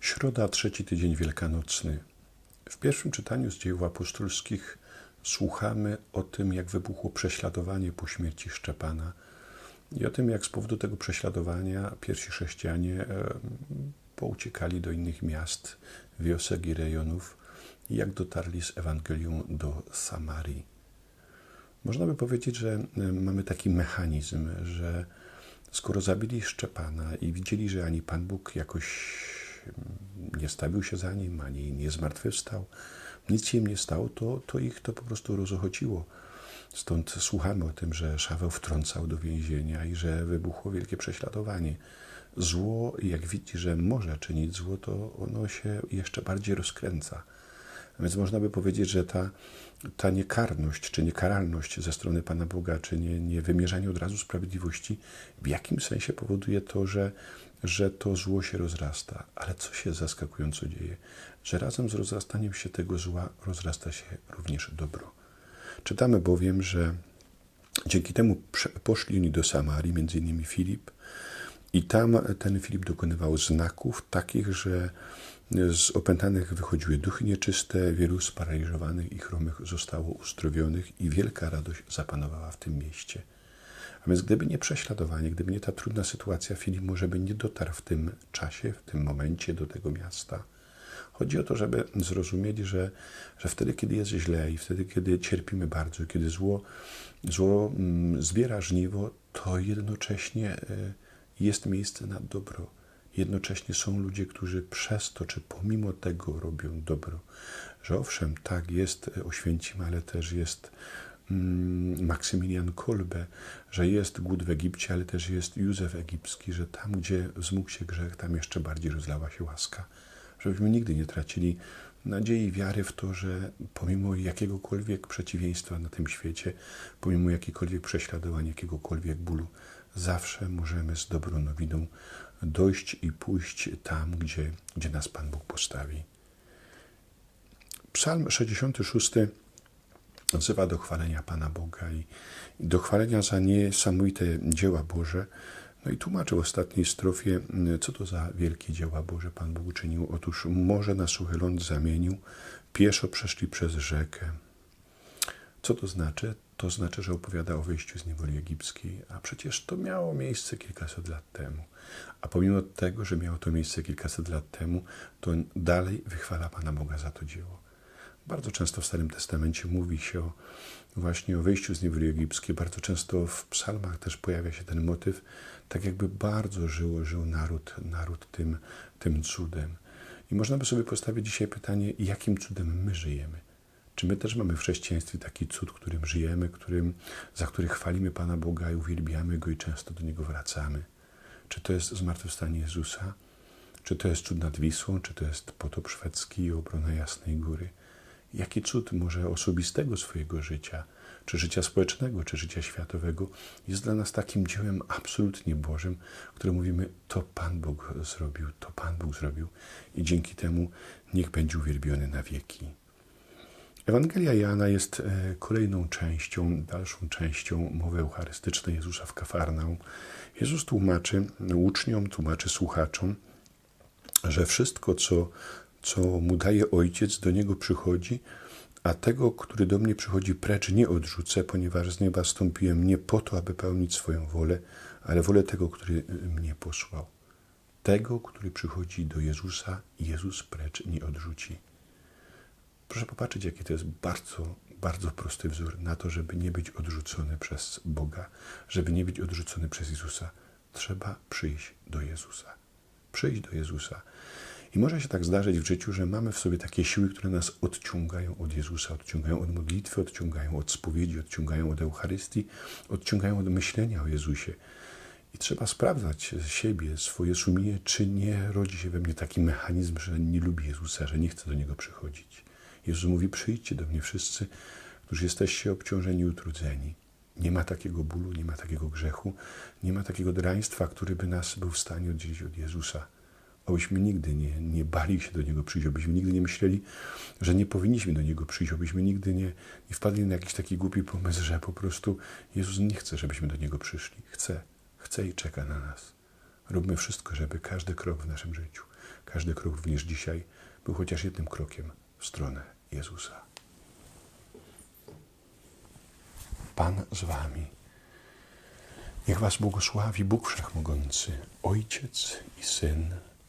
Środa, trzeci tydzień wielkanocny. W pierwszym czytaniu z dziejów apostolskich słuchamy o tym, jak wybuchło prześladowanie po śmierci Szczepana i o tym, jak z powodu tego prześladowania pierwsi chrześcijanie e, pouciekali do innych miast, wiosek i rejonów i jak dotarli z Ewangelią do Samarii. Można by powiedzieć, że e, mamy taki mechanizm, że skoro zabili Szczepana i widzieli, że ani Pan Bóg jakoś nie stawił się za nim, ani nie zmartwychwstał, nic się im nie stało, to, to ich to po prostu rozochociło. Stąd słuchamy o tym, że Szaweł wtrącał do więzienia i że wybuchło wielkie prześladowanie. Zło, jak widzi, że może czynić zło, to ono się jeszcze bardziej rozkręca. Więc można by powiedzieć, że ta, ta niekarność, czy niekaralność ze strony Pana Boga, czy nie, nie wymierzanie od razu sprawiedliwości, w jakim sensie powoduje to, że, że to zło się rozrasta. Ale co się zaskakująco dzieje? Że razem z rozrastaniem się tego zła rozrasta się również dobro. Czytamy bowiem, że dzięki temu poszli oni do Samarii, między innymi Filip, i tam ten Filip dokonywał znaków takich, że z opętanych wychodziły duchy nieczyste, wielu sparaliżowanych i chromych zostało uzdrowionych i wielka radość zapanowała w tym mieście. A więc gdyby nie prześladowanie, gdyby nie ta trudna sytuacja, Filip może by nie dotarł w tym czasie, w tym momencie do tego miasta. Chodzi o to, żeby zrozumieć, że, że wtedy, kiedy jest źle i wtedy, kiedy cierpimy bardzo, kiedy zło, zło mm, zbiera żniwo, to jednocześnie e, jest miejsce na dobro. Jednocześnie są ludzie, którzy przez to, czy pomimo tego robią dobro. Że owszem, tak, jest Oświęcim, ale też jest Maksymilian Kolbe, że jest głód w Egipcie, ale też jest Józef Egipski, że tam, gdzie zmógł się grzech, tam jeszcze bardziej rozlała się łaska. Żebyśmy nigdy nie tracili nadziei i wiary w to, że pomimo jakiegokolwiek przeciwieństwa na tym świecie, pomimo jakiegokolwiek prześladowania, jakiegokolwiek bólu, zawsze możemy z dobrą nowiną dojść i pójść tam, gdzie, gdzie nas Pan Bóg postawi. Psalm 66 wzywa do chwalenia Pana Boga i do chwalenia za niesamowite dzieła Boże. No i tłumaczy w ostatniej strofie, co to za wielkie dzieła Boże Pan Bóg uczynił. Otóż morze na suchy ląd zamienił, pieszo przeszli przez rzekę. Co to znaczy? To znaczy, że opowiada o wyjściu z niewoli egipskiej, a przecież to miało miejsce kilkaset lat temu. A pomimo tego, że miało to miejsce kilkaset lat temu, to dalej wychwala Pana Boga za to dzieło. Bardzo często w Starym Testamencie mówi się o, właśnie o wyjściu z niewoli egipskiej. Bardzo często w psalmach też pojawia się ten motyw, tak jakby bardzo żyło, żył naród, naród tym, tym cudem. I można by sobie postawić dzisiaj pytanie, jakim cudem my żyjemy. Czy my też mamy w chrześcijaństwie taki cud, którym żyjemy, którym, za który chwalimy Pana Boga i uwielbiamy Go i często do Niego wracamy? Czy to jest zmartwychwstanie Jezusa? Czy to jest cud nad Wisłą? Czy to jest potop szwedzki i obrona Jasnej Góry? Jaki cud może osobistego swojego życia, czy życia społecznego, czy życia światowego jest dla nas takim dziełem absolutnie Bożym, które mówimy, to Pan Bóg zrobił, to Pan Bóg zrobił i dzięki temu niech będzie uwielbiony na wieki. Ewangelia Jana jest e, kolejną częścią, dalszą częścią mowy eucharystycznej Jezusa w Kafarnaum. Jezus tłumaczy uczniom, tłumaczy słuchaczom, że wszystko, co, co mu daje Ojciec, do Niego przychodzi, a tego, który do mnie przychodzi precz, nie odrzucę, ponieważ z nieba stąpiłem nie po to, aby pełnić swoją wolę, ale wolę tego, który mnie posłał. Tego, który przychodzi do Jezusa, Jezus precz nie odrzuci. Proszę popatrzeć, jaki to jest bardzo, bardzo prosty wzór na to, żeby nie być odrzucony przez Boga, żeby nie być odrzucony przez Jezusa. Trzeba przyjść do Jezusa. Przyjść do Jezusa. I może się tak zdarzyć w życiu, że mamy w sobie takie siły, które nas odciągają od Jezusa, odciągają od modlitwy, odciągają od spowiedzi, odciągają od Eucharystii, odciągają od myślenia o Jezusie. I trzeba sprawdzać siebie, swoje sumienie, czy nie rodzi się we mnie taki mechanizm, że nie lubię Jezusa, że nie chcę do Niego przychodzić. Jezus mówi: Przyjdźcie do mnie wszyscy, którzy jesteście obciążeni i utrudzeni. Nie ma takiego bólu, nie ma takiego grzechu, nie ma takiego draństwa, który by nas był w stanie oddzielić od Jezusa. Obyśmy nigdy nie, nie bali się do Niego przyjść, obyśmy nigdy nie myśleli, że nie powinniśmy do Niego przyjść, obyśmy nigdy nie, nie wpadli na jakiś taki głupi pomysł, że po prostu Jezus nie chce, żebyśmy do Niego przyszli. Chce, chce i czeka na nas. Róbmy wszystko, żeby każdy krok w naszym życiu, każdy krok również dzisiaj był chociaż jednym krokiem w stronę Jezusa. Pan z wami. Niech was błogosławi Bóg Wszechmogący, Ojciec i Syn